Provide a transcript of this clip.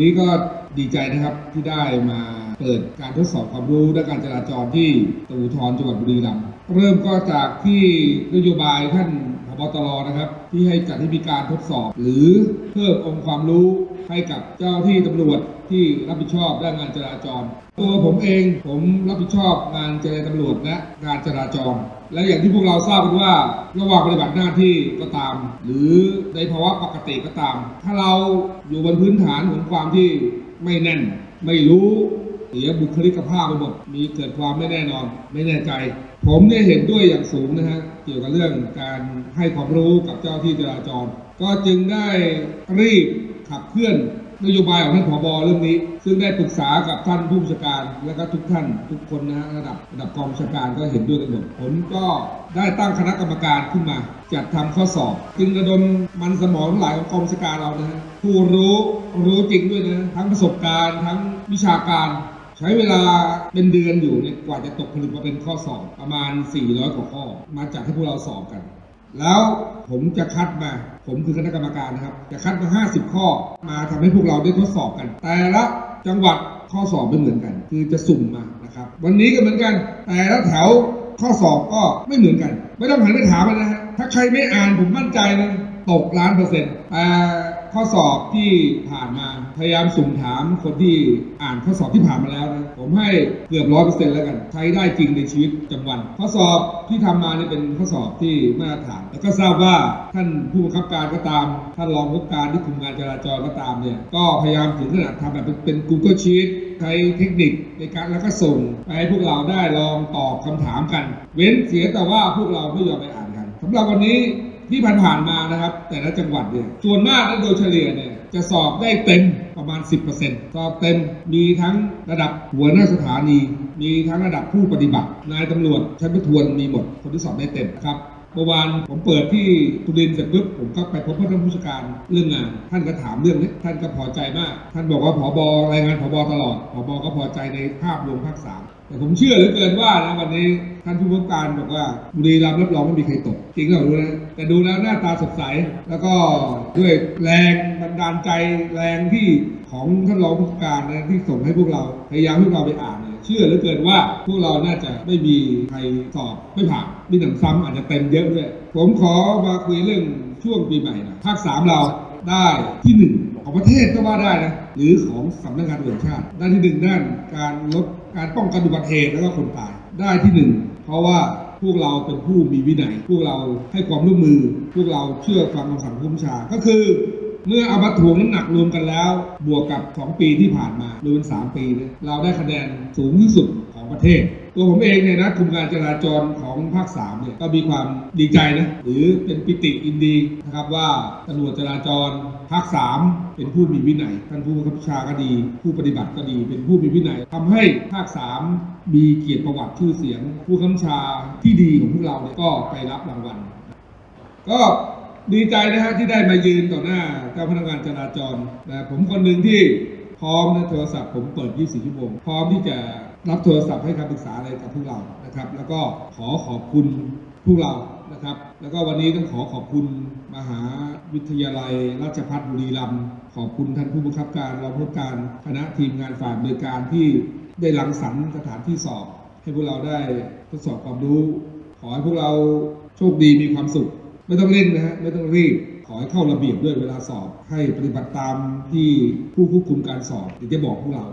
นี้ก็ดีใจนะครับที่ได้มาเปิดการทดสอบความรู้ด้านการจราจรที่ตำรวจภูธรจังหวัดบุรีรัมย์เริ่มก็จากที่นโยบายท่านพบตรนะครับ ที่ให้จัดให้มีการทดสอบ หรือเพิ่มองค์ความรู้ให้กับเจ้าที่ตำรวจที่รับผิดชอบด้านงานจราจร ตัวผมเองผมรับผิดชอบงานเจรตำรวจและงานจราจร และอย่างที่พวกเราทราบกันว่าระหว่างปฏิบัติหน้าที่ก็ตาม หรือในภาวะปกติก็ตาม ถ้าเราอยู่บนพื้นฐานของความที่ไม่แน่น ไม่รู้เสียบุคลิกภาพไปหมดมีเกิดความไม่แน่นอน ไม่แน่ใจ ผมเนี่ยเห็นด้วยอย่างสูงนะฮะเกี่ยวกับเรื่องการให้ความรู้กับเจ้าที่จราจร ก็จึงได้รีบขับเคลื่อน นโยบายของท่านผบเรื่องนี้ ซึ่งได้ปรึกษากับท่านผู้บัญชาการ และก็ทุกท่าน ทุกคนนะฮะระดับระดับกองบัญชาการก็เห็นด้วยกันหมดผมก็ได้ตั้งคณะกรรมการขึ้นมา จัดทำข้อสอบจึงระดมมันสมองหลายของกองบัญชาการเรานะฮะผู้รู้รู้จริงด้วยนะทั้งประสบการณ์ทั้งวิชาการใช้เวลาเป็นเดือนอยู่เนี่ยกว่าจะตกผลึกมาเป็นข้อสอบประมาณ 400 กว่าข้อ มาจากที่พวกเราสอบกัน แล้วผมจะคัดมา ผมคือคณะกรรมการนะครับ จะคัดมา 50 ข้อ มาทำให้พวกเราได้ทดสอบกัน แต่ละจังหวัดข้อสอบไม่เหมือนกัน คือจะสุ่มมานะครับ วันนี้ก็เหมือนกัน แต่ละแถวข้อสอบก็ไม่เหมือนกัน ไม่ต้องหันไปถามนนะฮะถ้าใครไม่อ่านผมมั่นใจนะตกล้านเปอร์เซ็นต์แต่ ข้อสอบที่ผ่านมาพยายามสุ่มถามคนที่อ่านข้อสอบที่ผ่านมาแล้วนะผมให้เกือบร้อยเปอร์เซ็นต์แล้วกัน ใช้ได้จริงในชีวิตประจำวัน ข้อสอบที่ทำมาเนี่ยเป็นข้อสอบที่มาตรฐาน แล้วก็ทราบว่าท่านผู้บังคับการก็ตาม ท่านรองผู้การที่คุมงานจราจรก็ตามเนี่ยก็พยายามถึงขนาดทำแบบเป็น Google Sheet ใช้เทคนิคในการแล้วก็ส่งไปให้พวกเราได้ลองตอบคำถามกัน เว้นเสียแต่ว่าพวกเราไม่ยอมไปอ่านกันสำหรับวันนี้ ที่ผ่านๆมานะครับ แต่ละจังหวัดเนี่ยส่วนมากและโดยเฉลี่ยเนี่ยจะสอบได้เต็มประมาณ 10%สอบเต็มมีทั้งระดับหัวหน้าสถานี มีทั้งระดับผู้ปฏิบัตินายตำรวจชั้นประทวนมีหมด คนที่สอบได้เต็มครับ เมื่อวานผมเปิดที่สุรินทร์เสร็จปุ๊บผมก็ไปพบท่านผู้จัดการเรื่องงาน ท่านก็ถามเรื่องนี้ท่านก็พอใจมาก ท่านบอกว่าผบรายงานผบตลอดผบก็พอใจในภาพรวมภาคสามแต่ผมเชื่อเหลือเกินว่านะวันนี้ท่านผู้บังคับการบอกว่าบุรีรัมย์รับรองไม่มีใครตก จริงเหรอรู้นะแต่ดูแล้วหน้าตาสดใส แล้วก็ด้วยแรงบันดาลใจแรงที่ของท่านรองผู้การนะที่ส่งให้พวกเราพยายามให้พวกเราไปอ่าน เชื่อเหลือเกินว่าพวกเราน่าจะไม่มีใครสอบไม่ผ่านมีหนังซ้ำอาจจะเต็มเยอะด้วยผมขอมาคุยเรื่องช่วงปีใหม่นะภาคสามเราได้ที่หนึ่งของประเทศก็ว่าได้นะหรือของสำนักงานตำรวจชาติด้านที่หนึ่งด้านการลดการป้องกันอุบัติเหตุแล้วก็คนตายได้ที่หนึ่งเพราะว่าพวกเราเป็นผู้มีวินัย พวกเราให้ความร่วมมือ พวกเราเชื่อฟังคำสั่งผู้บัญชา ก็คือ เมื่อเอามาถ่วงน้ำหนักรวมกันแล้ว บวกกับ 2 ปีที่ผ่านมารวมเป็น 3 ปีเนี่ยเราได้คะแนนสูงที่สุดของประเทศ ตัวผมเองเนี่ยนะคุมการจราจรของภาค3เนี่ยก็มีความดีใจนะหรือเป็นปิติอินดีนะครับว่าตำรวจจราจรภาค 3 เป็นผู้มีวินัยท่านผู้บังคับบัญชาก็ดี ผู้ปฏิบัติก็ดี เป็นผู้มีวินัยทำให้ภาค 3 มีเกียรติประวัติชื่อเสียง ผู้บังคับบัญชาที่ดีของพวกเราเนี่ยก็ไปรับรางวัลก็ ดีใจนะฮะที่ได้มายืนต่อหน้าเจ้าพนักงานจราจรนะผมคนหนึ่งที่พร้อมนะโทรศัพท์ผมเปิด 24 ชั่วโมง พร้อมที่จะรับโทรศัพท์ให้คำปรึกษาอะไรกับพวกเรานะครับ แล้วก็ขอขอบคุณพวกเรานะครับ แล้วก็วันนี้ต้องขอขอบคุณมหาวิทยาลัย ราชภัฏบุรีรัมย์ขอบคุณท่านผู้บังคับการรองผู้การคณะทีมงานฝ่ายบริการที่ได้รังสรรค์สถานที่สอบ ให้พวกเราได้ทดสอบความรู้ ขอให้พวกเราโชคดีมีความสุข ไม่ต้องเร่งนะฮะไม่ต้องรีบขอให้เข้าระเบียบด้วยเวลาสอบ ให้ปฏิบัติตามที่ผู้ควบคุมการสอบจะบอกพวกเรา